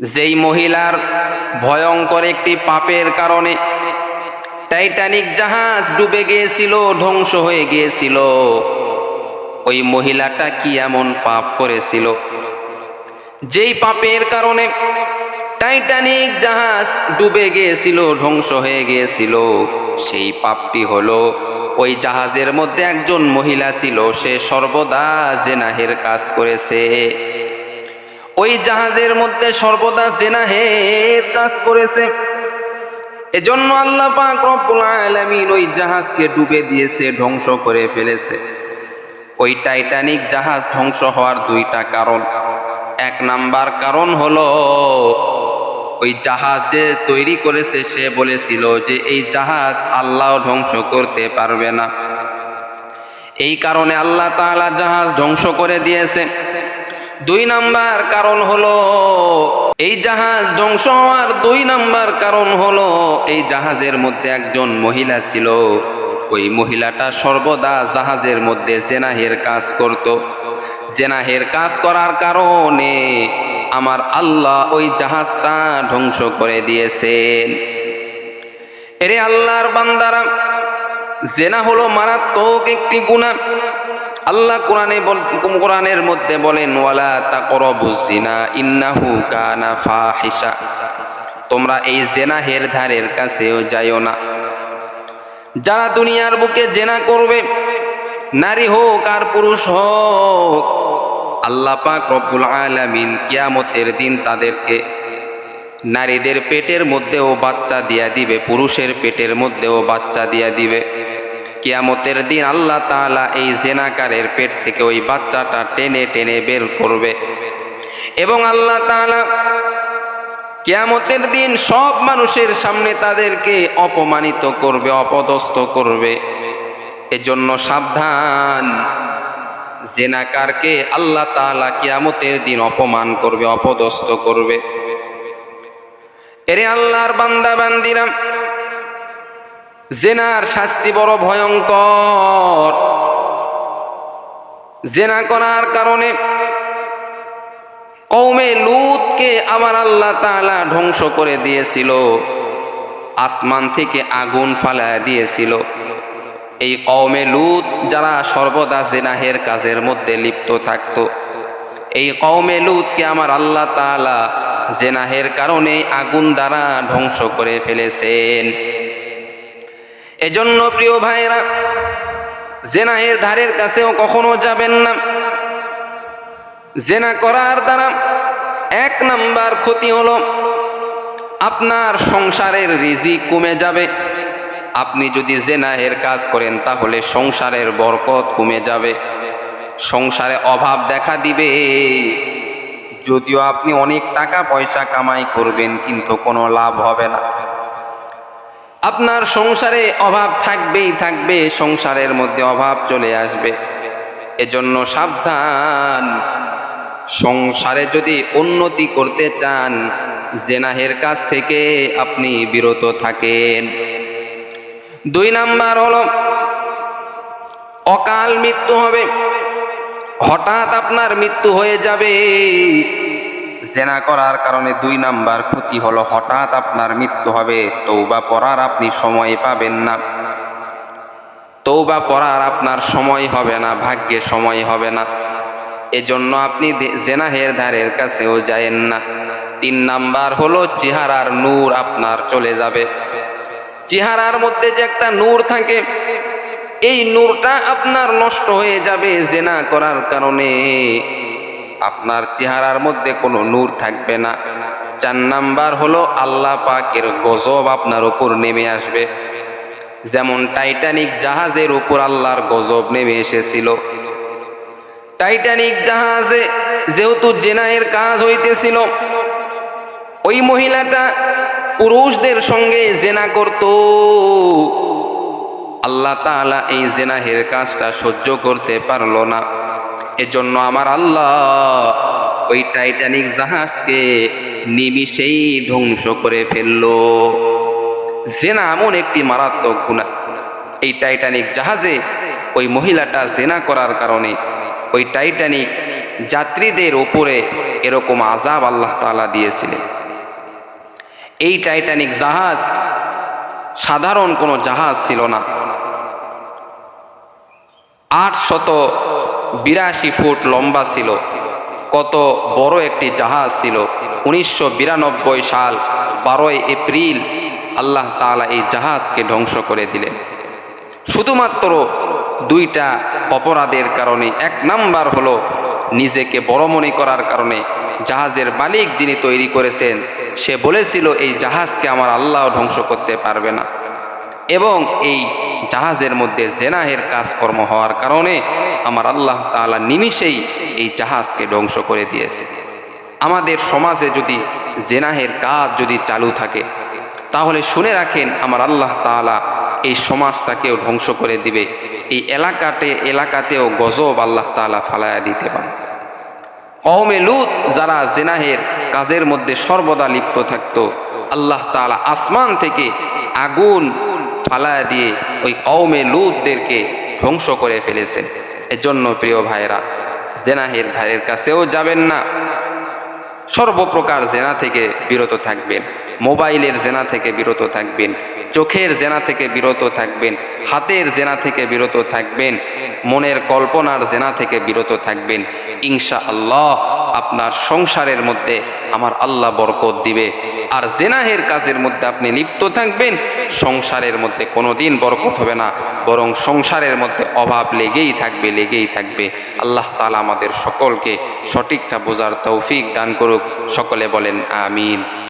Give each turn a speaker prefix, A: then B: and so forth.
A: যেই মহিলার ভয়ঙ্কর একটি পাপের কারণে টাইটানিক জাহাজ ডুবে গিয়েছিল, ধ্বংস হয়ে গিয়েছিল। ওই মহিলাটা কি এমন পাপ করেছিল? যেই পাপের কারণে টাইটানিক জাহাজ ডুবে গিয়েছিল, ধ্বংস হয়ে গিয়েছিল। সেই পাপটি হলো, ওই জাহাজের মধ্যে একজন মহিলা ছিল, সে সর্বদা জেনাহের কাজ করেছে। ওই জাহাজের মধ্যে সর্বদা জেনাহের কাজ করেছে। এজন্য আল্লাহ পাক রব্বুল আলামিন ওই জাহাজকে ডুবে দিয়েছে, ধ্বংস করে ফেলেছে। ওই টাইটানিক জাহাজ ধ্বংস হওয়ার দুইটা কারণ। এক নাম্বার কারণ হলো, ওই জাহাজ যে তৈরি করেছে, সে বলেছিল যে এই জাহাজ আল্লাহ ধ্বংস করতে পারবে না। এই কারণে আল্লাহ তাআলা জাহাজ ধ্বংস করে দিয়েছে। দুই নাম্বার কারণ হলো, এই জাহাজ ধ্বংস হওয়ার দুই নাম্বার কারণ হলো, এই জাহাজের মধ্যে একজন মহিলা ছিল। ওই মহিলাটা সর্বদা জাহাজের মধ্যে জেনাহের কাজ করত। জেনাহের কাজ করার কারণে আমার আল্লাহ ওই জাহাজটা ধ্বংস করে দিয়েছেন। এরে আল্লাহর বান্দারা, জেনা হলো মারাত্মক একটি গুণা আল্লাহ কোরআনে কোরআনের মধ্যে বলেন, ওয়ালা জিনা তোমরা এই জেনাহের ধারের কাছেও যাইও না। যারা দুনিয়ার বুকে জেনা করবে, নারী হোক আর পুরুষ হোক, আল্লাহ পাক রব্বুল আলামিন কিয়ামতের দিন তাদেরকে নারীদের পেটের মধ্যেও বাচ্চা দিয়া দিবে, পুরুষের পেটের মধ্যেও বাচ্চা দিয়া দিবে। কিয়ামতের দিন আল্লাহ তাআলা এই জেনাকারের পেট থেকে ওই বাচ্চাটা টেনে টেনে বের করবে। এবং আল্লাহ তাআলা কেয়ামতের দিন সব মানুষের সামনে তাদেরকে অপমানিত করবে, অপদস্থ করবে। এজন্য সাবধান। জেনাকারকে আল্লাহ তাআলা কিয়ামতের দিন অপমান করবে, অপদস্থ করবে। এরে আল্লাহর বান্দা বান্দিরা জেনার শাস্তি বড় ভয়ঙ্কর। জেনা করার কারণে কৌমে লুতকে আমার আল্লাহ তালা ধ্বংস করে দিয়েছিল। আসমান থেকে আগুন ফালায় দিয়েছিল। এই কৌমে লুত যারা সর্বদা জেনাহের কাজের মধ্যে লিপ্ত থাকত, এই কৌমে লুতকে আমার আল্লাহ তালা জেনাহের কারণে আগুন দ্বারা ধ্বংস করে ফেলেছেন। এজন্য প্রিয় ভাইরা জেনাহের ধারের কাছেও কখনো যাবেন না। জেনা করার দ্বারা এক নাম্বার ক্ষতি হলো, আপনার সংসারের রিজি কমে যাবে। আপনি যদি জেনাহের কাজ করেন, তাহলে সংসারের বরকত কমে যাবে। সংসারে অভাব দেখা দিবে। যদিও আপনি অনেক টাকা পয়সা কামাই করবেন, কিন্তু কোনো লাভ হবে না। আপনার সংসারে অভাব থাকবেই থাকবে, সংসারের মধ্যে অভাব চলে আসবে। এজন্য সাবধান। সংসারে যদি উন্নতি করতে চান, জেনাহের কাছ থেকে আপনি বিরত থাকেন। দুই নাম্বার হল, অকাল মৃত্যু হবে। হঠাৎ আপনার মৃত্যু হয়ে যাবে। জেনা করার কারণে দুই নাম্বার ক্ষতি হলো, হঠাৎ আপনার মৃত্যু হবে তৌবা পড়ার আপনি সময় পাবেন না। তৌবা পড়ার আপনার সময় হবে না, ভাগ্যে সময় হবে না। এজন্য আপনি জেনাহের ধারের কাছেও যায়েন না। তিন নাম্বার হলো, চেহারার নূর আপনার চলে যাবে। চেহারার মধ্যে যে একটা নূর থাকে, এই নূরটা আপনার নষ্ট হয়ে যাবে জেনা করার কারণে। আপনার চেহারার মধ্যে কোনো নূর থাকবে না। চার নাম্বার হলো আল্লাহ পাকের গজব আপনার উপর নেমে আসবে। যেমন টাইটানিক জাহাজের উপর আল্লাহর গজব নেমে এসেছিল। টাইটানিক জাহাজে যেহেতু জেনায়ের কাজ হইতেছিল, ওই মহিলাটা পুরুষদের সঙ্গে জেনা করত। আল্লাহ তাআলা এই জেনাহের কাজটা সহ্য করতে পারল না। এজন্য আমার আল্লাহ ওই টাইটানিক জাহাজকে নিমিষেই ধ্বংস করে ফেলল। জেনা এমন একটি মারাত্মক গুণা। এই টাইটানিক জাহাজে ওই মহিলাটা জেনা করার কারণে ওই টাইটানিক যাত্রীদের ওপরে এরকম আজাব আল্লাহ তালা দিয়েছিলেন। এই টাইটানিক জাহাজ সাধারণ কোনো জাহাজ ছিল না। আট শত বিরাশি ফুট লম্বা ছিল। কত বড় একটি জাহাজ ছিল। উনিশশো বিরানব্বই সাল, বারোই এপ্রিল, আল্লাহ তাআলা এই জাহাজকে ধ্বংস করে দিলেন। শুধুমাত্র দুইটা অপরাধের কারণে, এক নাম্বার হলো নিজেকে বড় মনে করার কারণে। জাহাজের মালিক যিনি তৈরি করেছেন, সে বলেছিল, এই জাহাজকে আমার আল্লাহ ধ্বংস করতে পারবে না। এবং এই জাহাজের মধ্যে জেনাহের কাজকর্ম হওয়ার কারণে আমার আল্লাহ তাআলা নিমিষেই এই জাহাজকে ধ্বংস করে দিয়েছে। আমাদের সমাজে যদি জেনাহের কাজ যদি চালু থাকে, তাহলে শুনে রাখেন আমার আল্লাহ তাআলা এই সমাজটাকেও ধ্বংস করে দিবে। এই এলাকাতে, এলাকাতেও গজব আল্লাহ তাআলা ফালায়া দিতে পারে। কওমে লুত যারা জেনাহের কাজের মধ্যে সর্বদা লিপ্ত থাকত, আল্লাহ তাআলা আসমান থেকে আগুন ফালায়া দিয়ে ওই কওমে লুতদেরকে ধ্বংস করে ফেলেছেন। এজন্য প্রিয় ভাইরা জেনাহের ধারের কাছেও যাবেন না। সর্বপ্রকার জেনা থেকে বিরত থাকবেন, মোবাইলের জেনা থেকে বিরত থাকবেন, চোখের জেনা থেকে বিরত থাকবেন, হাতের জেনা থেকে বিরত থাকবেন, মনের কল্পনার জেনা থেকে বিরত থাকবেন। ইনশা আল্লাহ আপনার সংসারের মধ্যে আমার আল্লাহ বরকত দিবে। আর জেনাহের কাজের মধ্যে আপনি লিপ্ত থাকবেন, সংসারের মধ্যে কোনো দিন বরকত হবে না। বরং সংসারের মধ্যে অভাব লেগেই থাকবে লেগেই থাকবে। আল্লাহ তালা আমাদের সকলকে সঠিকটা বোঝার তৌফিক দান করুক। সকলে বলেন, আমিন।